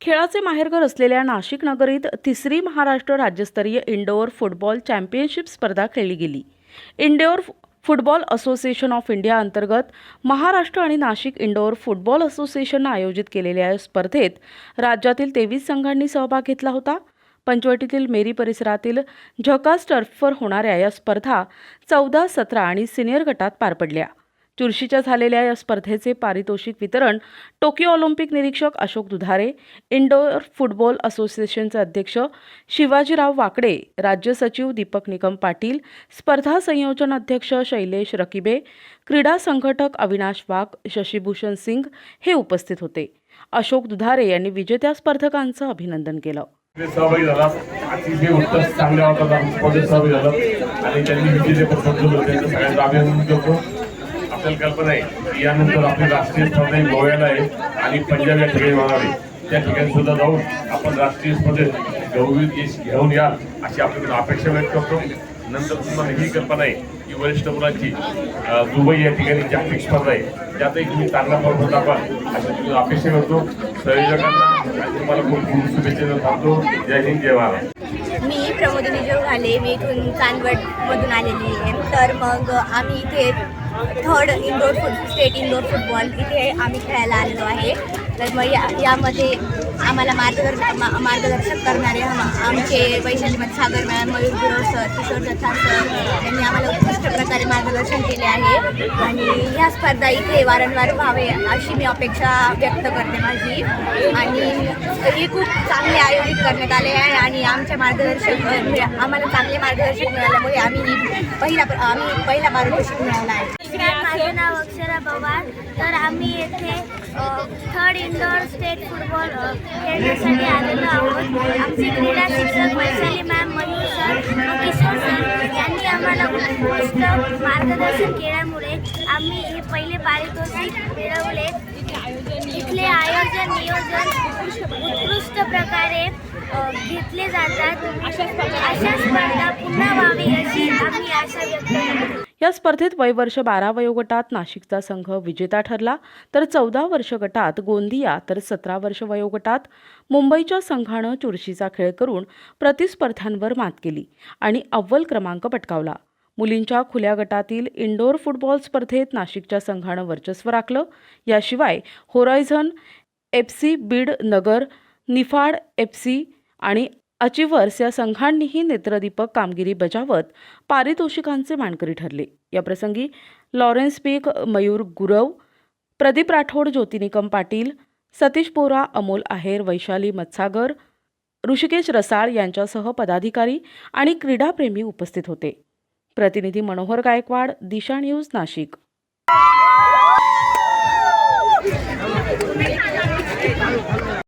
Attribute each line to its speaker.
Speaker 1: खेळाचे माहेरघर असलेल्या नाशिक नगरीत तिसरी महाराष्ट्र राज्यस्तरीय इंडोअर फुटबॉल चॅम्पियनशिप स्पर्धा खेळली गेली. Indoor football association of India अंतर्गत महाराष्ट्र आणि नाशिक इंडोअर फुटबॉल असोसिएशननं आयोजित केलेल्या या स्पर्धेत राज्यातील तेवीस संघांनी सहभाग घेतला होता. पंचवटीतील मेरी परिसरातील झकास टर्फवर होणाऱ्या या स्पर्धा चौदा सतरा आणि सिनियर गटात पार पडल्या. चुरशीच्या झालेल्या या स्पर्धेचे पारितोषिक वितरण टोकियो ऑलिम्पिक निरीक्षक अशोक दुधारे इंडोर फुटबॉल असोसिएशनचे अध्यक्ष शिवाजीराव वाकडे राज्य सचिव दीपक निकम पाटील स्पर्धा संयोजन अध्यक्ष शैलेश रकिबे क्रीडा संघटक अविनाश वाघ शशीभूषण सिंग हे उपस्थित होते. अशोक दुधारे यांनी विजेत्या स्पर्धकांचं अभिनंदन केलं.
Speaker 2: सहभागी झाला. अतिशय उत्तर चांगल्या वाटतात स्पर्धेत सहभागी झालं. आणि त्यांनी विजेते त्यांचं सगळ्यांचं अभिनंदन करतो. आपल्याला कल्पना आहे की यानंतर आपली राष्ट्रीय स्पर्धा गोव्याला आहे आणि पंजाब या ठिकाणी होणार आहे. त्या ठिकाणी सुद्धा जाऊन आपण राष्ट्रीय स्पर्धेत गौरवित यश घेऊन याल अशी आपल्याकडून अपेक्षा व्यक्त करतो. नंतर तुम्हाला ही कल्पना आहे की वरिष्ठ मुलांची दुबई या ठिकाणी जागतिक स्पर्धा आहे त्यातही तुम्ही चांगला परफॉर्म दाखवाल अशी तुम्ही अपेक्षा करतो. संयोजकांना तुम्हाला खूप खूप शुभेच्छा देऊन थांबतो. जय हिंद जय महाराज
Speaker 3: मी प्रमोदिनी जोगाले मी इथून चांदवडमधून आलेली आहे. तर मग आम्ही इथे third indoor foot state indoor football इथे आम्ही खेळायला आलेलो आहे. तर मग या यामध्ये आम्हाला मार्गदर्शक मा मार्गदर्शक करणारे आमचे वैशाली मत Sagar ma'am Mayur Gurav sir Kishor Datta sir यांनी आम्हाला उत्कृष्ट प्रकारे मार्गदर्शन केले आहे. आणि ह्या स्पर्धा इथे वारंवार व्हावे अशी मी अपेक्षा व्यक्त करते माझी. आणि ही खूप चांगले आयोजित करण्यात आले आहे आणि आमच्या मार्गदर्शक म्हणजे आम्हाला चांगले मार्गदर्शक मिळाल्यामुळे आम्ही पहिला आम्ही पहिला मार्गदर्शक मिळाला आहे.
Speaker 4: माझं नाव अक्षरा पवार. तर आम्ही येथे थर्ड इंडोर स्टेट फुटबॉल खेळण्यासाठी आलेलो आहोत. आमचे क्रीडा शिक्षक Vaishali ma'am Mayur sir Kishor sir यांनी आम्हाला उत्कृष्ट मार्गदर्शन केल्यामुळे आम्ही हे पहिले पारितोषिक मिळवले. इथले आयोजन नियोजन उत्कृष्ट प्रकारे घेतले जातात. अशा स्पर्धा
Speaker 1: या स्पर्धेत वयवर्ष बारा वयोगटात नाशिकचा संघ विजेता ठरला तर चौदा वर्ष गटात गोंदिया तर सतरा वर्ष वयोगटात मुंबईच्या संघानं चुरशीचा खेळ करून प्रतिस्पर्ध्यांवर मात केली आणि अव्वल क्रमांक पटकावला. मुलींच्या खुल्या गटातील इंडोर फुटबॉल स्पर्धेत नाशिकच्या संघानं वर्चस्व राखलं. याशिवाय horizon F C Beed Nagar Niphad F C आणि अचिव्हर्स या संघांनीही नेत्रदीपक कामगिरी बजावत पारितोषिकांचे मानकरी ठरले. याप्रसंगी लॉरेन्स पीक मयूर गुरव प्रदीप राठोड ज्योतिनिकम पाटील सतीश पोरा अमोल आहेर वैशाली मत्सागर ऋषिकेश रसाळ यांच्यासह पदाधिकारी आणि क्रीडाप्रेमी उपस्थित होते. प्रतिनिधी मनोहर गायकवाड दिशा न्यूज नाशिक.